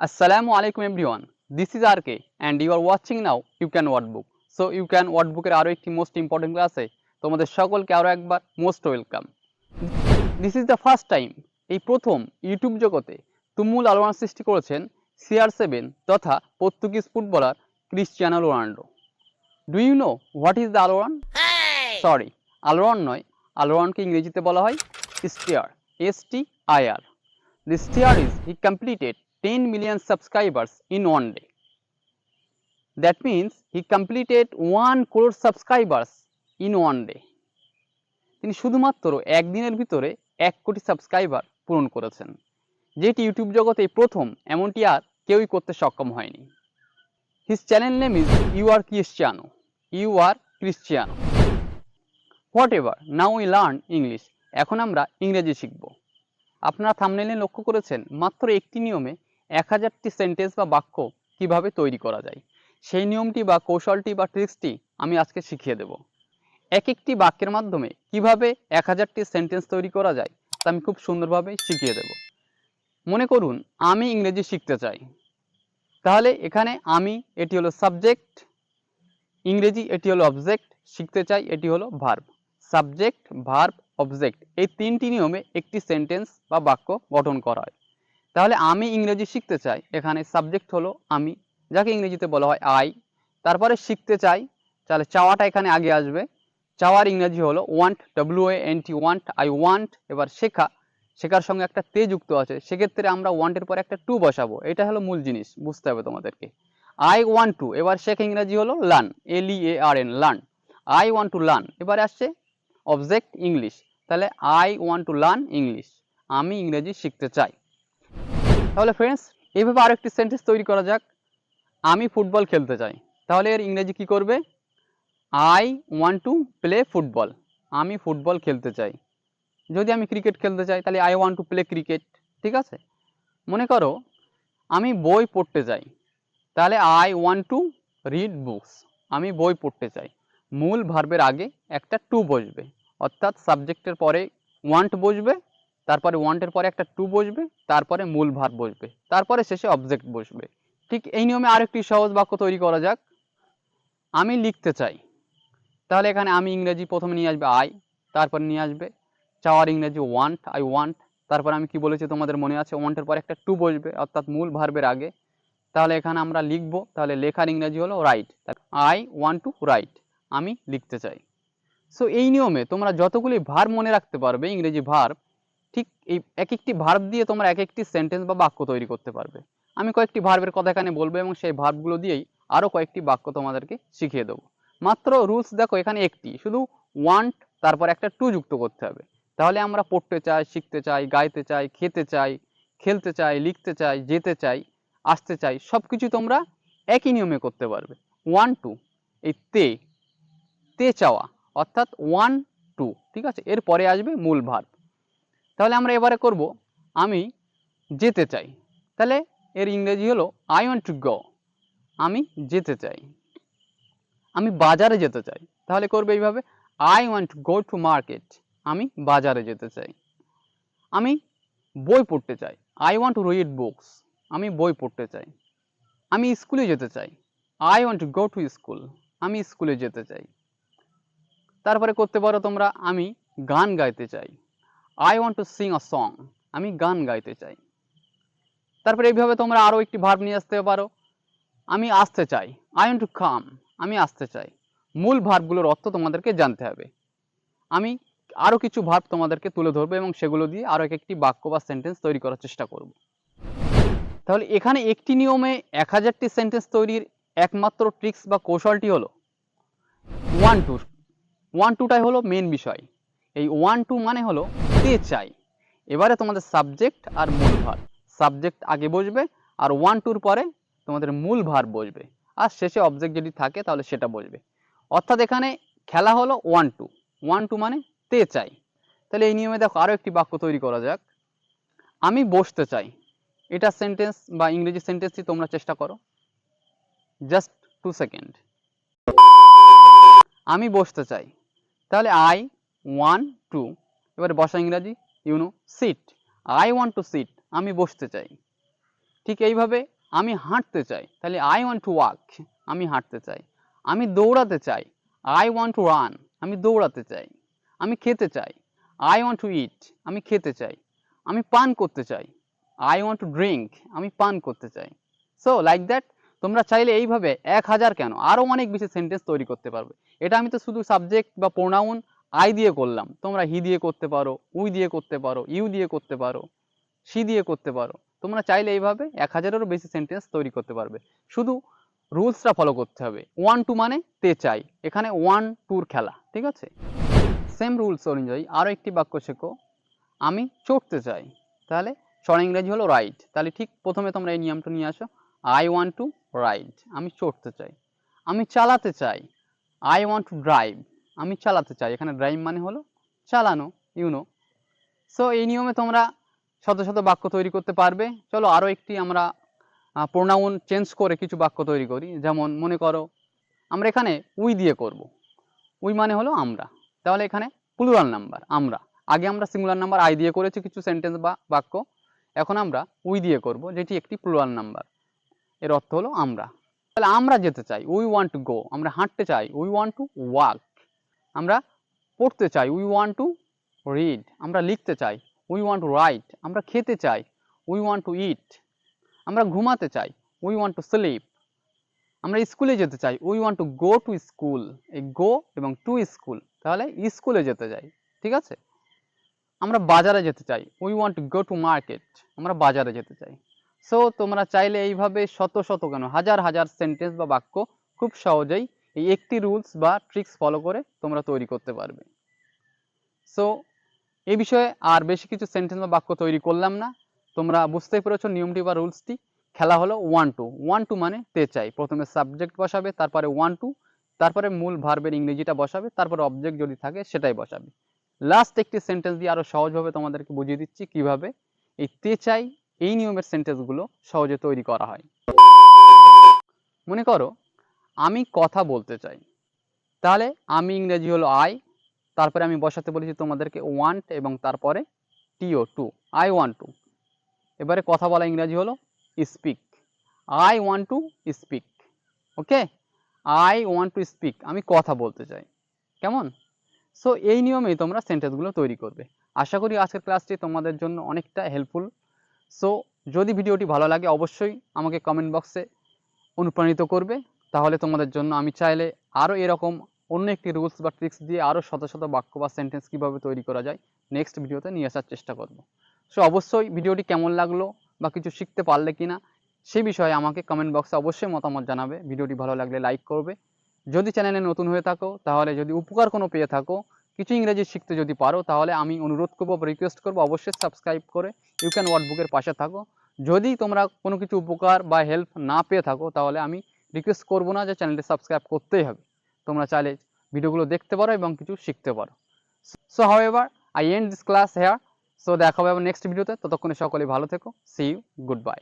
Assalamu alaikum everyone. This is RK and you are watching now You Can What Book. So You Can What Book এর আরও একটি most important ক্লাসে তোমাদের সকলকে আরও একবার most welcome this is the first time এই প্রথম ইউটিউব জগতে তুমুল আলোড়ন সৃষ্টি করেছেন সিআর সেভেন তথা Portuguese footballer Cristiano Ronaldo do you know what is the আলোড়ন? সরি আলোড়ন নয় আলোড়নকে ইংরেজিতে বলা হয় steer S T I R The steer is he completed 10 million subscribers in one day. That means he completed 1 crore subscribers in one day. তিনি শুধুমাত্র একদিনের ভিতরে এক কোটি সাবস্ক্রাইবার পূরণ করেছেন। যেটি ইউটিউব জগতে প্রথম, এমনটি আর কেউই করতে সক্ষম হয়নি। His channel name is U R Cristiano U R Cristiano whatever now we learn English এখন আমরা ইংরেজি শিখব। আপনারা থামনেলে লক্ষ্য করেছেন, মাত্র একটি নিয়মে এক হাজারটি সেন্টেন্স বা বাক্য কীভাবে তৈরি করা যায়? সেই নিয়মটি বা কৌশলটি বা ট্রিক্সটি আমি আজকে শিখিয়ে দেব। এক একটি বাক্যের মাধ্যমে কীভাবে এক হাজারটি সেন্টেন্স তৈরি করা যায় তা আমি খুব সুন্দরভাবে শিখিয়ে দেব। মনে করুন, আমি ইংরেজি শিখতে চাই। তাহলে এখানে আমি, এটি হলো সাবজেক্ট ইংরেজি, এটি হলো অবজেক্ট শিখতে চাই, এটি হলো ভার্ব সাবজেক্ট ভার্ব অবজেক্ট এই তিনটি নিয়মে একটি সেন্টেন্স বা বাক্য গঠন করা হয়। তাহলে আমি ইংরেজি শিখতে চাই। এখানে সাবজেক্ট হলো আমি, যাকে ইংরেজিতে বলা হয় আই তারপরে শিখতে চাই, তাহলে চাওয়াটা এখানে আগে আসবে। চাওয়ার ইংরেজি হলো want W A N T want I want এবার শেখা। শেখার সঙ্গে একটা তে যুক্ত আছে। সেক্ষেত্রে আমরা ওয়ান্টের পরে একটা টু বসাবো। এটা হলো মূল জিনিস, বুঝতে হবে তোমাদেরকে। আই ওয়ান্ট টু এবার শেখ ইংরেজি হলো learn L A R N learn I want to learn এবারে আসছে অবজেক্ট ইংলিশ তাহলে I want to learn English আমি ইংরেজি শিখতে চাই। তাহলে ফ্রেন্ডস এইভাবে আরও একটি সেন্টেন্স তৈরি করা যাক। আমি ফুটবল খেলতে চাই। তাহলে এর ইংরেজি কি করবে? I want to play football আমি ফুটবল খেলতে চাই। যদি আমি ক্রিকেট খেলতে চাই, তাহলে I want to play cricket ঠিক আছে? মনে করো, আমি বই পড়তে চাই। তাহলে I want to read books আমি বই পড়তে চাই। মূল ভার্বের আগে একটা টু বসবে। অর্থাৎ সাবজেক্টের পরে ওয়ান্ট বসবে। তারপরে ওয়ান্টের পরে একটা টু বসবে, তারপরে মূল ভার বসবে, তারপরে শেষে অবজেক্ট বসবে। ঠিক এই নিয়মে আরেকটি সহজ বাক্য তৈরি করা যাক। আমি লিখতে চাই। তাহলে এখানে আমি ইংরেজি প্রথমে নিয়ে আসবে আই তারপর নিয়ে আসবে। চাওয়ার ইংরেজি ওয়ান্ট আই ওয়ান্ট তারপর আমি কি বলেছি তোমাদের মনে আছে? ওয়ান্টের পরে একটা টু বসবে, অর্থাৎ মূল ভার্বের আগে। তাহলে এখানে আমরা লিখব, তাহলে লেখার ইংরেজি হলো write I want to write আমি লিখতে চাই। সো এই নিয়মে তোমরা যতগুলি ভার্ব মনে রাখতে পারবে, ইংরেজি ভার্ব ঠিক এই এক একটি ভার্ব দিয়ে তোমরা এক একটি সেন্টেন্স বা বাক্য তৈরি করতে পারবে। আমি কয়েকটি ভার্বের কথা এখানে বলব এবং সেই ভার্বগুলো দিয়েই আরও কয়েকটি বাক্য তোমাদেরকে শিখিয়ে দেবো। মাত্র রুলস দেখো এখানে একটি, শুধু ওয়ান্ট তারপর একটা টু যুক্ত করতে হবে। তাহলে আমরা পড়তে চাই, শিখতে চাই, গাইতে চাই, খেতে চাই, খেলতে চাই, লিখতে চাই, যেতে চাই, আসতে চাই সব কিছু তোমরা একই নিয়মে করতে পারবে। ওয়ান টু এই তে তে চাওয়া, অর্থাৎ ওয়ান টু ঠিক আছে? এরপরে আসবে মূল ভার্ব তাহলে আমরা এবারে করব, আমি যেতে চাই। তাহলে এর ইংরেজি হলো আই ওয়ান্ট টু গো আমি যেতে চাই। আমি বাজারে যেতে চাই। তাহলে করবে এইভাবে I want go to market আমি বাজারে যেতে চাই। আমি বই পড়তে চাই। I want to read books আমি বই পড়তে চাই। আমি স্কুলে যেতে চাই। I want go to school আমি স্কুলে যেতে চাই। তারপরে করতে পারো তোমরা, আমি গান গাইতে চাই। I want to sing a song আমি গান গাইতে চাই। তারপরে এইভাবে তোমরা আরও একটি ভার্ব নিয়ে আসতে পারো। আমি আসতে চাই। আই ওয়ান্ট টু কাম আমি আসতে চাই। মূল ভার্বগুলোর অর্থ তোমাদেরকে জানতে হবে। আমি আরও কিছু ভার্ব তোমাদেরকে তুলে ধরবো এবং সেগুলো দিয়ে আরও এক একটি বাক্য বা সেন্টেন্স তৈরি করার চেষ্টা করব। তাহলে এখানে একটি নিয়মে এক হাজারটি সেন্টেন্স তৈরির একমাত্র ট্রিক্স বা কৌশলটি হলো ওয়ান টু ওয়ান টুটাই হলো মেন বিষয়। এই ওয়ান টু মানে হলো তে চাই। এবারে তোমাদের সাবজেক্ট আর মূল ভার। সাবজেক্ট আগে বসবে আর ওয়ান টুর পরে তোমাদের মূল ভার বসবে। আর শেষে অবজেক্ট যদি থাকে তাহলে সেটা বসবে। অর্থাৎ এখানে খেলা হলো ওয়ান টু ওয়ান টু মানে তে চাই। তাহলে এই নিয়মে দেখো আরও একটি বাক্য তৈরি করা যাক। আমি বসতে চাই। এটা সেন্টেন্স বা ইংরেজি সেন্টেন্সটি তোমরা চেষ্টা করো। জাস্ট টু সেকেন্ড আমি বসতে চাই। তাহলে আই ওয়ান টু এবারে বসা ইংরাজি you know sit I want to sit আমি বসতে চাই। ঠিক এইভাবে আমি হাঁটতে চাই। তাহলে আই ওয়ান্ট টু ওয়াক আমি হাঁটতে চাই। আমি দৌড়াতে চাই। আই ওয়ান্ট টু রান আমি দৌড়াতে চাই। আমি খেতে চাই। আই ওয়ান্ট টু ইট আমি খেতে চাই। আমি পান করতে চাই। আই ওয়ান্ট টু ড্রিঙ্ক আমি পান করতে চাই। সো লাইক দ্যাট তোমরা চাইলে এইভাবে এক হাজার কেন? আরও অনেক বেশি সেন্টেন্স তৈরি করতে পারবে। এটা আমি তো শুধু সাবজেক্ট বা প্রোনাউন আই দিয়ে করলাম। তোমরা হি দিয়ে করতে পারো উই দিয়ে করতে পারো ইউ দিয়ে করতে পারো সি দিয়ে করতে পারো। তোমরা চাইলে এইভাবে এক হাজারেরও বেশি সেন্টেন্স তৈরি করতে পারবে। শুধু রুলসটা ফলো করতে হবে। ওয়ান টু মানে তে চাই। এখানে ওয়ান টুর খেলা, ঠিক আছে? সেম রুলস অনুযায়ী আরও একটি বাক্য শেখো। আমি চড়তে চাই। তাহলে চড়া ইংরেজি হলো রাইট তাহলে ঠিক প্রথমে তোমরা এই নিয়মটা নিয়ে আসো। আই ওয়ান্ট টু রাইড আমি চড়তে চাই। আমি চালাতে চাই। আই ওয়ান্ট টু ড্রাইভ আমি চালাতে চাই। এখানে ড্রাইভ মানে হলো চালানো ইউনো সো এই নিয়মে তোমরা শত শত বাক্য তৈরি করতে পারবে। চলো আরও একটি আমরা প্রোনাউন চেঞ্জ করে কিছু বাক্য তৈরি করি। যেমন, মনে করো, আমরা এখানে উই দিয়ে করব। উই মানে হলো আমরা। তাহলে এখানে প্লুরাল নাম্বার আমরা। আগে আমরা সিঙ্গুলার নাম্বার আই দিয়ে করেছি কিছু সেন্টেন্স বা বাক্য। এখন আমরা উই দিয়ে করব, যেটি একটি প্লুরাল নাম্বার এর অর্থ হলো আমরা। তাহলে আমরা যেতে চাই। উই ওয়ান্ট টু গো আমরা হাঁটতে চাই। উই ওয়ান্ট টু ওয়াক আমরা পড়তে চাই উই ওয়ান্ট টু রিড আমরা লিখতে চাই উই ওয়ান্ট টু রাইট আমরা খেতে চাই উই ওয়ান্ট টু ইট আমরা ঘুমাতে চাই উই ওয়ান্ট টু স্লিপ আমরা স্কুলে যেতে চাই we want to go to school এই গো এবং টু স্কুল তাহলে স্কুলে যেতে চাই, ঠিক আছে? আমরা বাজারে যেতে চাই we want to go to market আমরা বাজারে যেতে চাই। সো তোমরা চাইলে এইভাবে শত শত কেন, হাজার হাজার সেন্টেন্স বা বাক্য খুব সহজেই এই একটি রুলস বা ট্রিক্স ফলো করে তোমরা তৈরি করতে পারবে। সো এই বিষয়ে আর বেশি কিছু সেন্টেন্স বা বাক্য তৈরি করলাম না। তোমরা বুঝতেই পেরেছ নিয়মটি বা রুলসটি খেলা হলো ওয়ান টু ওয়ান টু মানে তে চাই। প্রথমে সাবজেক্ট বসাবে, তারপরে ওয়ান টু তারপরে মূল ভার্বের ইংরেজিটা বসাবে, তারপরে অবজেক্ট যদি থাকে সেটাই বসাবে। লাস্ট একটি সেন্টেন্স দিয়ে আরও সহজভাবে তোমাদেরকে বুঝিয়ে দিচ্ছি কীভাবে। এই তে চাই, এই নিয়মের সেন্টেন্সগুলো সহজে তৈরি করা হয়। মনে করো আমি কথা বলতে চাই। তাহলে আমি ইংরেজি হলো আই তারপরে আমি বসাতে বলেছি তোমাদেরকে ওয়ান্ট এবং তারপরে টিও টু আই ওয়ান টু এবারে কথা বলা ইংরাজি হলো speak I want to speak okay I want to speak আমি কথা বলতে চাই। কেমন? সো এই নিয়মেই তোমরা সেন্টেন্সগুলো তৈরি করবে। আশা করি আজকের ক্লাসটি তোমাদের জন্য অনেকটা হেল্পফুল সো যদি ভিডিওটি ভালো লাগে, অবশ্যই আমাকে কমেন্ট বক্সে অনুপ্রাণিত করবে। তাহলে তোমাদের জন্য আমি চাইলে আরও এরকম অন্য একটি রুলস বা ট্রিক্স দিয়ে আরও শত শত বাক্য বা সেন্টেন্স কীভাবে তৈরি করা যায় নেক্সট ভিডিওতে নিয়ে আসার চেষ্টা করব। সো অবশ্যই ভিডিওটি কেমন লাগল বা কিছু শিখতে পারলে কি না সেই বিষয়ে আমাকে কমেন্ট বক্সে অবশ্যই মতামত জানাবে। ভিডিওটি ভালো লাগলে লাইক করবে। যদি চ্যানেলে নতুন হয়ে থাকো, তাহলে যদি উপকার কোনো পেয়ে থাকো, কিছু ইংরেজি শিখতে যদি পারো, তাহলে আমি অনুরোধ করব রিকোয়েস্ট করব অবশ্যই সাবস্ক্রাইব করে ইউ ক্যান ওয়ার্ড বুকের পাশে থাকো। যদি তোমরা কোনো কিছু উপকার বা হেল্প না পেয়ে থাকো, তাহলে আমি রিকোয়েস্ট করব না যে চ্যানেলটি সাবস্ক্রাইব করতেই হবে। তোমরা চাইলে ভিডিওগুলো দেখতে পারো এবং কিছু শিখতে পারো। So however I end this class here so দেখা হবে নেক্সট ভিডিওতে ততক্ষণে সকলে ভালো থেকো। C you good bye